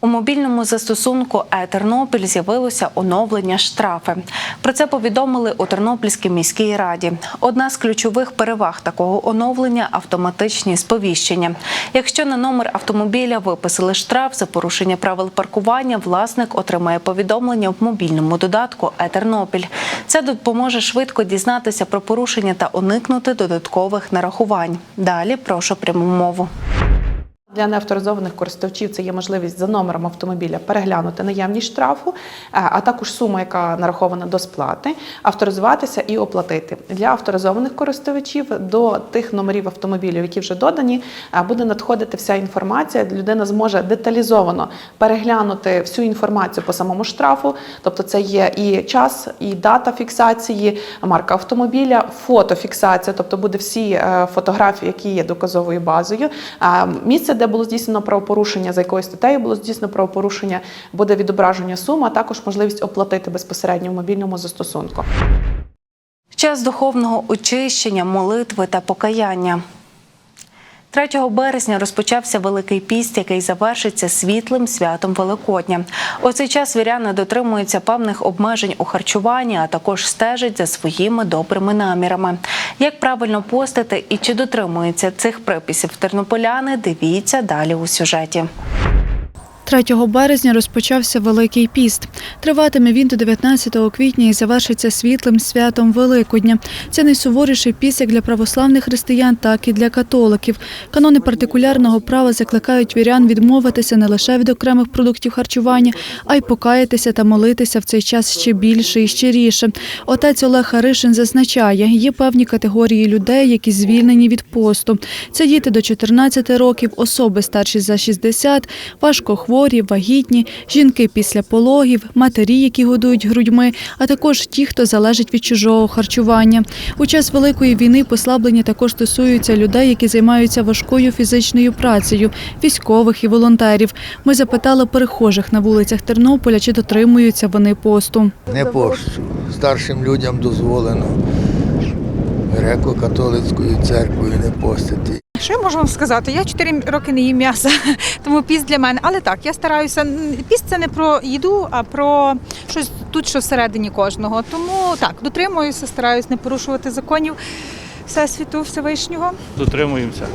У мобільному застосунку «Е-Тернопіль» з'явилося оновлення штрафи. Про це повідомили у Тернопільській міській раді. Одна з ключових переваг такого оновлення автоматичні сповіщення. Якщо на номер автомобіля виписали штраф за порушення правил паркування, власник отримає повідомлення в мобільному додатку «Е-Тернопіль». Це допоможе швидко дізнатися про порушення та уникнути додаткових нарахувань. Далі прошу пряму мову. Для неавторизованих користувачів це є можливість за номером автомобіля переглянути наявність штрафу, е, а також суму, яка нарахована до сплати, авторизуватися і оплатити. Для авторизованих користувачів до тих номерів автомобілів, які вже додані, е, буде надходити вся інформація. Людина зможе деталізовано переглянути всю інформацію по самому штрафу, тобто це є і час, і дата фіксації, марка автомобіля, фотофіксація, тобто буде всі е, фотографії, які є доказовою базою. Місце, де було здійснено правопорушення, за якою статтею було здійснено правопорушення, буде відображення суми, а також можливість оплатити безпосередньо в мобільному застосунку. Час духовного очищення, молитви та покаяння. 3 березня розпочався Великий піст, який завершиться світлим святом Великодня. У цей час віряни дотримуються певних обмежень у харчуванні, а також стежать за своїми добрими намірами. Як правильно постити і чи дотримуються цих приписів тернополяни, дивіться далі у сюжеті. 3 березня розпочався Великий піст. Триватиме він до 19 квітня і завершиться світлим святом Великодня. Це найсуворіший піст як для православних християн, так і для католиків. Канони партикулярного права закликають вірян відмовитися не лише від окремих продуктів харчування, а й покаятися та молитися в цей час ще більше і щиріше. Отець Олег Харишин зазначає, є певні категорії людей, які звільнені від посту. Це діти до 14 років, особи старші за 60, важкохворі, вагітні, жінки після пологів, матері, які годують грудьми, а також ті, хто залежить від чужого харчування. У час великої війни послаблення також стосуються людей, які займаються важкою фізичною працею, військових і волонтерів. Ми запитали перехожих на вулицях Тернополя, чи дотримуються вони посту. Не пощу. Старшим людям дозволено греко-католицькою церквою не постити. Що я можу вам сказати? Я 4 роки не їм м'яса, тому піст для мене. Але так, я стараюся. Піст це не про їду, а про щось тут, що всередині кожного. Тому так, дотримуюся, стараюся не порушувати законів Всесвіту Всевишнього. Дотримуємося.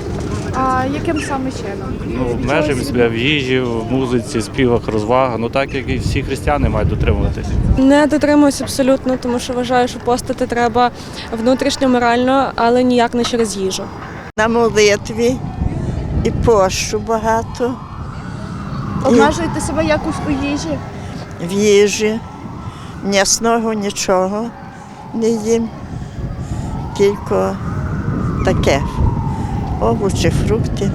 А яким саме чином? Ну, обмежуємо себе в їжі, в музиці, співах, розвагах. Ну так як і всі християни мають дотримуватись. Не дотримуюсь абсолютно, тому що вважаю, що постати треба внутрішньо морально, але ніяк не через їжу. На молитві і пощу багато Обмежуєте себе якось у їжі? в їжі. М'ясного нічого не їм, тільки таке. Овочі, фрукти,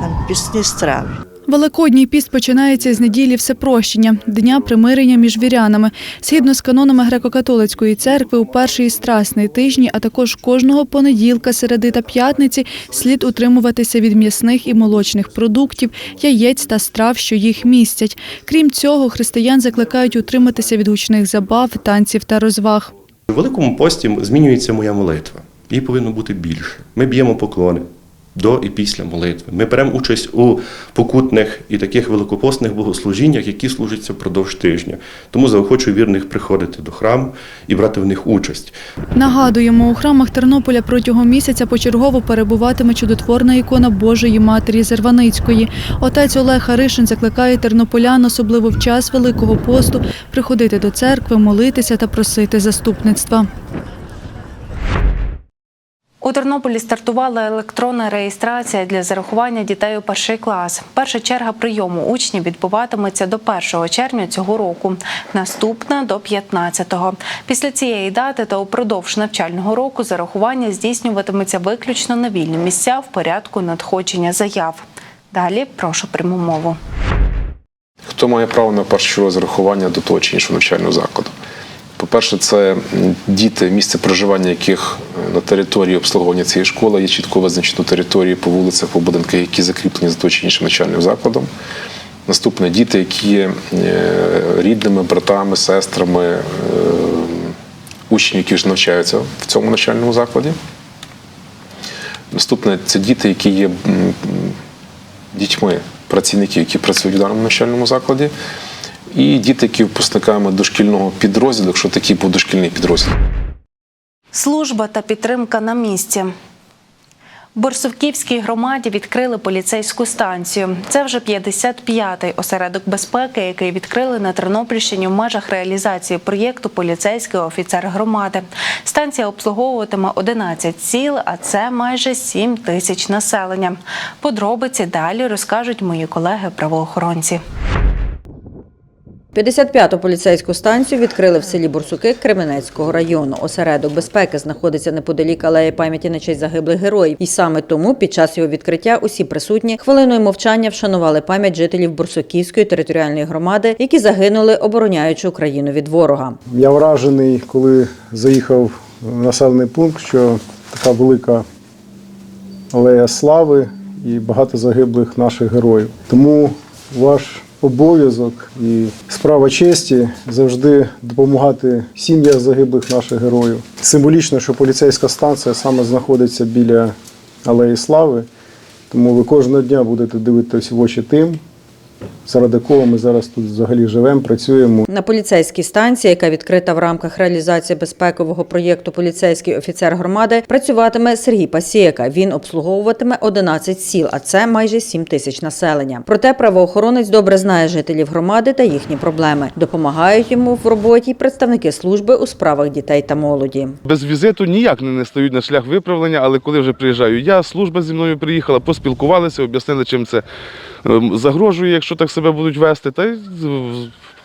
там пісні страви. Великодній піст починається з неділі Всепрощення, дня примирення між вірянами. Згідно з канонами греко-католицької церкви, у перший страсний тижні, а також кожного понеділка, середи та п'ятниці, слід утримуватися від м'ясних і молочних продуктів, яєць та страв, що їх містять. Крім цього, християн закликають утриматися від гучних забав, танців та розваг. У Великому пості змінюється моя молитва. Її повинно бути більше. Ми б'ємо поклони до і після молитви. Ми беремо участь у покутних і таких великопостних богослужіннях, які служаться впродовж тижня. Тому заохочую вірних приходити до храму і брати в них участь. Нагадуємо, у храмах Тернополя протягом місяця почергово перебуватиме чудотворна ікона Божої Матері Зерваницької. Отець Олег Харишин закликає тернополян, особливо в час Великого посту, приходити до церкви, молитися та просити заступництва. У Тернополі стартувала електронна реєстрація для зарахування дітей у перший клас. Перша черга прийому учнів відбуватиметься до 1 червня цього року. Наступна до 15-го. Після цієї дати та упродовж навчального року зарахування здійснюватиметься виключно на вільні місця в порядку надходження заяв. Далі прошу пряму мову. Хто має право на першочергове зарахування до того чи іншого навчального закладу? По-перше, це діти, місце проживання яких е, на території обслуговування цієї школи є чітко визначено території по вулицях, по будинках, які закріплені за того чи іншим навчальним закладом. Наступне діти, які є е, рідними, братами, сестрами е, учнів, які ж навчаються в цьому навчальному закладі. Наступне це діти, які є дітьми працівників, які працюють в даному навчальному закладі, і діти, які випускниками дошкільного підрозділу, якщо такий був дошкільний підрозділ. Служба та підтримка на місці. Борсовківській громаді відкрили поліцейську станцію. Це вже 55-й осередок безпеки, який відкрили на Тернопільщині в межах реалізації проєкту Поліцейський офіцер громади. Станція обслуговуватиме 11 сіл, а це майже 7 тисяч населення. Подробиці далі розкажуть мої колеги-правоохоронці. 55-ту поліцейську станцію відкрили в селі Бурсуки Кременецького району. Осередок безпеки знаходиться неподалік алеї пам'яті на честь загиблих героїв. І саме тому під час його відкриття усі присутні хвилиною мовчання вшанували пам'ять жителів Бурсуківської територіальної громади, які загинули, обороняючи Україну від ворога. Я вражений, коли заїхав в населений пункт, що така велика алея слави і багато загиблих наших героїв. Тому ваш обов'язок і справа честі завжди допомагати сім'ям загиблих наших героїв. Символічно, що поліцейська станція саме знаходиться біля алеї слави, тому ви кожного дня будете дивитися в очі тим, заради кого ми зараз тут взагалі живемо, працюємо. На поліцейській станції, яка відкрита в рамках реалізації безпекового проєкту Поліцейський офіцер громади, працюватиме Сергій Пасіяка. Він обслуговуватиме 11 сіл, а це майже 7 тисяч населення. Проте правоохоронець добре знає жителів громади та їхні проблеми. Допомагають йому в роботі представники служби у справах дітей та молоді. Без візиту ніяк не стають на шлях виправлення, але коли вже приїжджаю я, служба зі мною приїхала, поспілкувалися, об'яснили, чим це загрожує, якщо так себе будуть вести. Та й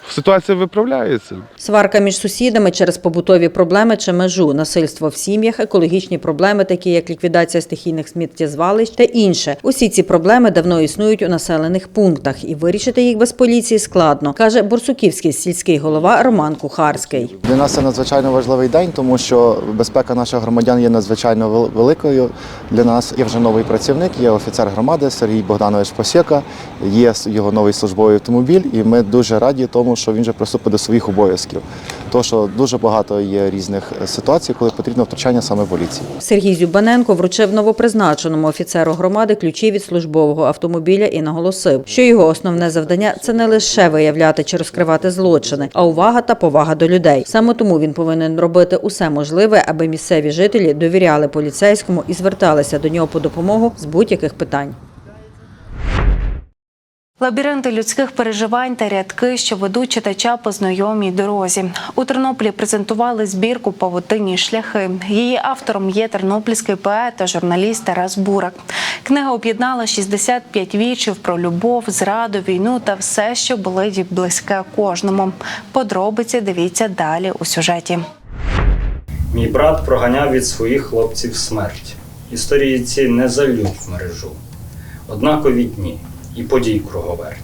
ситуація виправляється. Сварка між сусідами через побутові проблеми чи межу, насильство в сім'ях, екологічні проблеми, такі як ліквідація стихійних сміттєзвалищ та інше. Усі ці проблеми давно існують у населених пунктах, і вирішити їх без поліції складно, каже Бурсуківський сільський голова Роман Кухарський. Для нас це надзвичайно важливий день, тому що безпека наших громадян є надзвичайно великою. Для нас є вже новий працівник, є офіцер громади Сергій Богданович Посєка, є його новий службовий автомобіль, і ми дуже раді тому, що він вже приступить до своїх обов'язків. Тому що дуже багато є різних е, ситуацій, коли потрібно втручання саме поліції. Сергій Зюбаненко вручив новопризначеному офіцеру громади ключі від службового автомобіля і наголосив, що його основне завдання це не лише виявляти чи розкривати злочини, а увага та повага до людей. Саме тому він повинен робити усе можливе, аби місцеві жителі довіряли поліцейському і зверталися до нього по допомогу з будь-яких питань. Лабіринти людських переживань та рядки, що ведуть читача по знайомій дорозі. У Тернополі презентували збірку Павутинні шляхи. Її автором є тернопільський поет та журналіст Тарас Бурак. Книга об'єднала 65 віршів про любов, зраду, війну та все, що болить близьке кожному. Подробиці дивіться далі у сюжеті. Мій брат проганяв від своїх хлопців смерть. Історії ці не залють в мережу. Однакові дні і подій круговерть.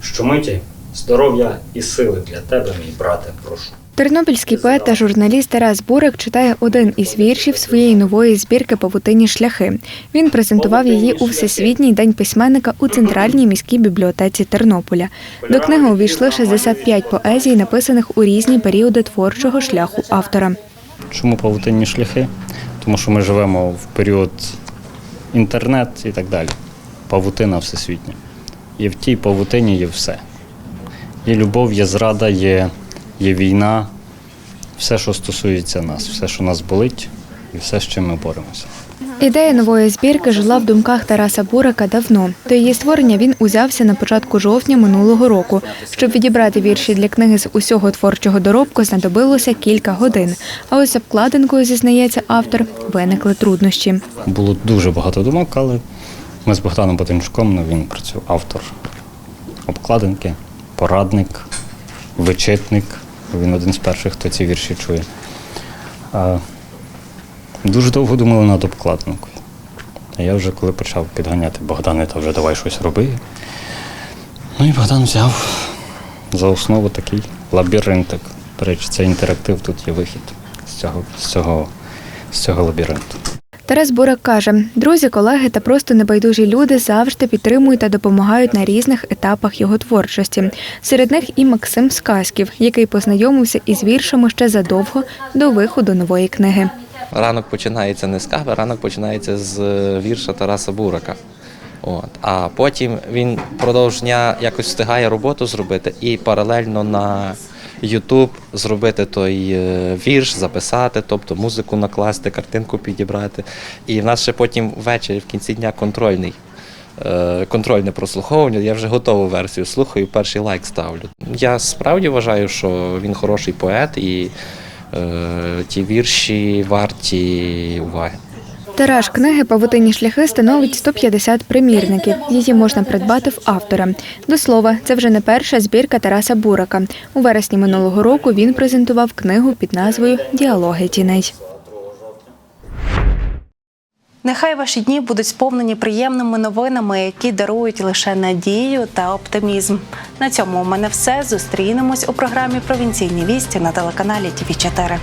Щомиті здоров'я і сили для тебе, мій брате, прошу. Тернопільський поет та журналіст Тарас Бурик читає один із віршів своєї нової збірки Павутинні шляхи. Він презентував її у Всесвітній день письменника у центральній міській бібліотеці Тернополя. До книги увійшли 65 поезій, написаних у різні періоди творчого шляху автора. Чому павутинні шляхи? Тому що ми живемо в період інтернет і так далі. Павутина всесвітня. І в тій павутині є все. Є любов, є зрада, є, є війна, все, що стосується нас, все, що нас болить, і все, з чим ми боремося. Ідея нової збірки жила в думках Тараса Бурика давно. До її створення він узявся на початку жовтня минулого року. Щоб відібрати вірші для книги з усього творчого доробку, знадобилося кілька годин. А ось обкладинкою, зізнається автор, виникли труднощі. Було дуже багато думок, але ми з Богданом Ботинчуком, ну, він працює автор обкладинки, порадник, вичитник. Він один з перших, хто ці вірші чує. А, дуже довго думали над обкладинкою. А я вже коли почав підганяти Богдане, та вже давай щось роби. Ну і Богдан взяв за основу такий лабіринтик. До речі, це інтерактив, тут є вихід з цього, з цього, з цього лабіринту. Тарас Бурак каже: друзі, колеги та просто небайдужі люди завжди підтримують та допомагають на різних етапах його творчості. Серед них і Максим Сказків, який познайомився із віршами ще задовго до виходу нової книги. Ранок починається не з кави, ранок починається з е, вірша Тараса Бурака. От. А потім він впродовж дня якось встигає роботу зробити і паралельно на YouTube зробити той е, вірш, записати, тобто музику накласти, картинку підібрати. І в нас ще потім ввечері, в кінці дня, контрольний. е, Контрольне прослуховування, я вже готову версію слухаю, перший лайк ставлю. Я справді вважаю, що він хороший поет і е, ті вірші варті уваги. Тираж книги Павутинні шляхи становить 150 примірників. Її можна придбати в автора. До слова, це вже не перша збірка Тараса Бурака. У вересні минулого року він презентував книгу під назвою Діалоги тіней. Нехай ваші дні будуть сповнені приємними новинами, які дарують лише надію та оптимізм. На цьому у мене все. Зустрінемось у програмі Провінційні вісті на телеканалі ТВ 4